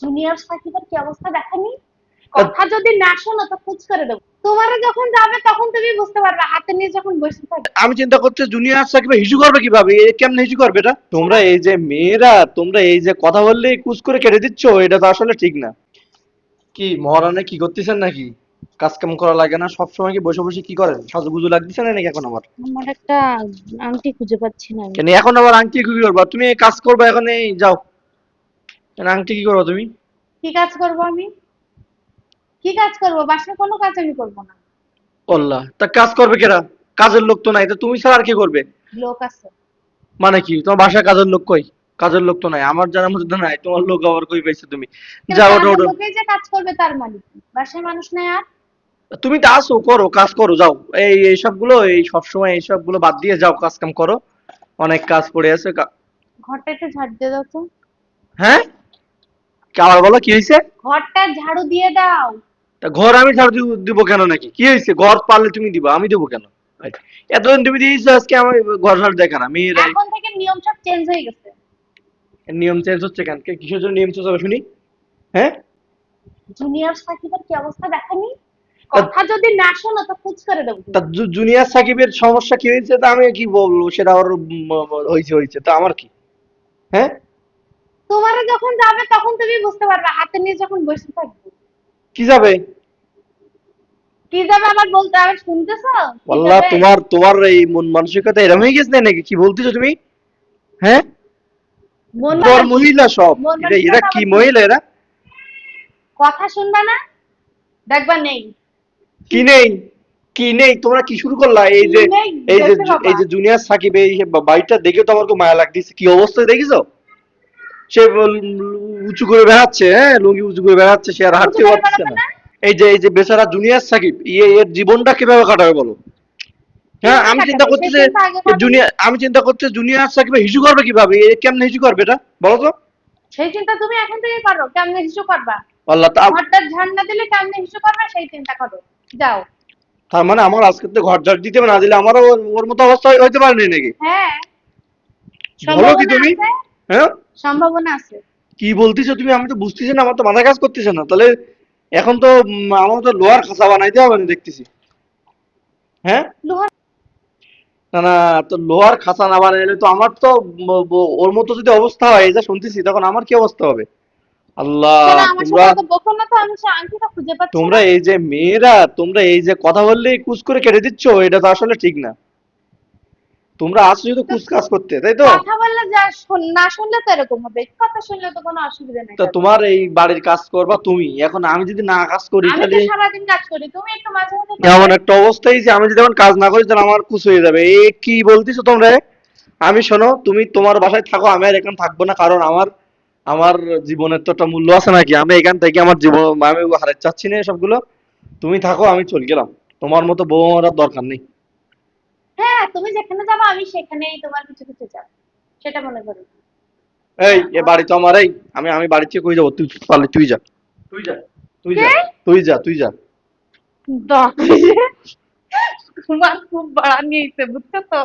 Junior সাকিবের কি অবস্থা দেখেনি কথা যদি না শোনো তো কুচ করে দেবো। তোমারে যখন যাবে তখন তুমি বুঝতে পারবে হাতে নিয়ে যখন বসে থাকবে। আমি চিন্তা করছি জুনিয়র সাকিবে হিসু করবে কীভাবে? এ কেমনে হিসু করবে এটা? তোমরা এই যে মেয়েরা তোমরা এই যে কথা বললে কুচ করে কেটে দিচ্ছ এটা তো আসলে ঠিক না। কি মহারানে কি করতেছেন নাকি? কাজ কাম করা লাগে না? সবসময় কি বসে বসে কি করেন? সাজুগুজু লাগতেছে না নাকি এখন আমার আমার একটা আংটি খুঁজে পাচ্ছি না কেন এখন আবার আংটি কি করবা তুমি কাজ করবা এখন এই যাও। আংটি কি করবা তুমি? কি কাজ করব আমি? কি কাজ করব? বাসায় কোনো কাজ আমি করব না। আল্লাহ তা কাজ করবে কেরা? কাজের লোক তো নাই তা তুমি ছাড়া আর কি করবে? লোক আছে। মানে কি? তোমার বাসায় কাজের লোক কই? কাজের লোক তো নাই আমার জানার মধ্যে নাই তোমার লোক আবার কই পাইছো তুমি? যাও ওটা ওটা লোকেই যে কাজ করবে তার মালিক। বাসায় মানুষ নাই আর। তুমি তো আসো করো কাজ করো যাও। এই এই সবগুলো এই সবসময় এই সবগুলো বাদ দিয়ে যাও কাজ কাম করো। অনেক কাজ পড়ে আছে ঘরটা একটু ঝাড় দিয়ে দাও তো। হ্যাঁ? আবার বলো কি হয়েছে ঘরটা ঝাড়ু দিয়ে দাও। তা ঘর আমি ঝাড়ু দিব- কেন নাকি? কি হয়েছে ঘর পারলে তুমি দিবা আমি দেবো কেন? এতদিন তুমি দিয়েছ আজকে আমার ঘর ঝাড়ু দেখান আমি এর- এখন থেকে নিয়ম সব চেঞ্জ হয়ে গেছে। নিয়ম চেঞ্জ হচ্ছে কেন? কিসের জন্য নিয়ম চেঞ্জ হবে শুনি? হ্যাঁ? জুনিয়র সাকিবের কি অবস্থা দেখেনি? কথা যদি না শোনো তো কুচ করে দেবো তা জুনিয়র সাকিবের সমস্যা কি হয়েছে তা আমি কি বলব? সেটা ওর হয়েছে হয়েছে তা আমার কি? হ্যাঁ? তোমারে যখন যাবে তখন তুমি বুঝতে পারবে হাতে নিয়ে যখন বসে থাকবে। কি যাবে? কি যাবে আবার বলতে আবার শুনতেছো? আল্লাহ তোমার তোমার এই মন মানসিকতা এরকম হয়ে গেছে নাকি? কি বলতেছো তুমি? হ্যাঁ? মন বর মহিলা সব। এরা কি মহিলা এরা? কথা শুনবা না দেখবা নেই। কি নেই? কি নেই? তোমরা কি শুরু করলা? এই যে এই যে এই যে জুনিয়র সাকিব এই বাড়িটা দেখে তো আমার খুব মায়া লাগতেছে। কি অবস্থা দেখেছ? সে উঁচু করে বেড়াচ্ছে হ্যাঁ? লুঙ্গি উঁচু করে বেড়াচ্ছে সে আর হাঁটতে পারছে না? এই যে এই যে বেচারা জুনিয়র সাকিব ইয়ে এর জীবনটা কীভাবে কাটাবে বলো? হ্যাঁ আমি চিন্তা করতেছি। জুনিয়র আমি চিন্তা করতেছি জুনিয়র সাকিব হিসু করবে কীভাবে? এ কেমনে হিসু করবে এটা? বলো তো। সেই চিন্তা তুমি এখন থেকে করো কেমনে হিসু করবা? আল্লাহ তা ঘরটা ঝাড় না দিলে কেমনে হিসু করবে সেই চিন্তা করো। যাও। তার মানে আমার আজকে তো ঘর ঝাড় দিতে না দিলে আমারও ওর- মতো অবস্থা হইতে পারেনি নাকি? হ্যাঁ। বলো কি তুমি? হ্যাঁ? সম্ভাবনা আছে। কি বলতেছো তুমি? আমি তো বুঝতেছি না আমার তো মাথা কাজ করতেছে না। তাহলে এখন তো আমার তো লোহার খাঁচা বানাইতে হবে না দেখতেছি। হ্যাঁ? লোহার না না তো লোহার খাঁচা না বানাইলে তো আমার তো ওর মতো যদি অবস্থা হয় এই যা শুনতেছি তখন আমার কি অবস্থা হবে? আল্লাহ তোমরা আমি তোমরা এই যে মেয়েরা তোমরা এই যে কথা বললে কুচ করে কেটে দিচ্ছ এটা তো আসলে ঠিক না। তোমরা আসছো শুধু কুচ কাজ করতে তাই তো? কথা বললে যা শুন- না শুনলে তো এরকম হবে। কথা শুনলে তো কোনো অসুবিধা নেই। তা তোমার এই বাড়ির কাজ করবা তুমি। এখন আমি যদি না কাজ করি আমি তাহলে তো সারাদিন কাজ করি। তুমি একটু মাঝে মাঝে এমন একটা অবস্থায় যে আমি যদি এখন কাজ না করি তাহলে আমার কুচ হয়ে যাবে। এ কি বলতেছো তোমরা? আমি শোনো তুমি তোমার বাসায় থাকো আমি আর এখানে থাকব না কারণ আমার আমার জীবনের তো একটা মূল্য আছে নাকি? আমি এখান থেকে আমার জীবন আমি হারাতে চাচ্ছি না সবগুলো তুমি থাকো আমি চলে গেলাম। তোমার মতো বউ আমার দরকার নেই। হ্যাঁ তুমি যেখানে যাব আমি সেখানেই তোমার কিছু কিছু যাব। সেটা মনে করি। এই এ বাড়ি তো আমার এই আমি আমি বাড়ি থেকে কই যাব? তুই পারলে তুই যা। তুই যা তুই যা। তুই যা তুই যা। তোমার খুব বাড়া নিয়েছে বুঝছ তো?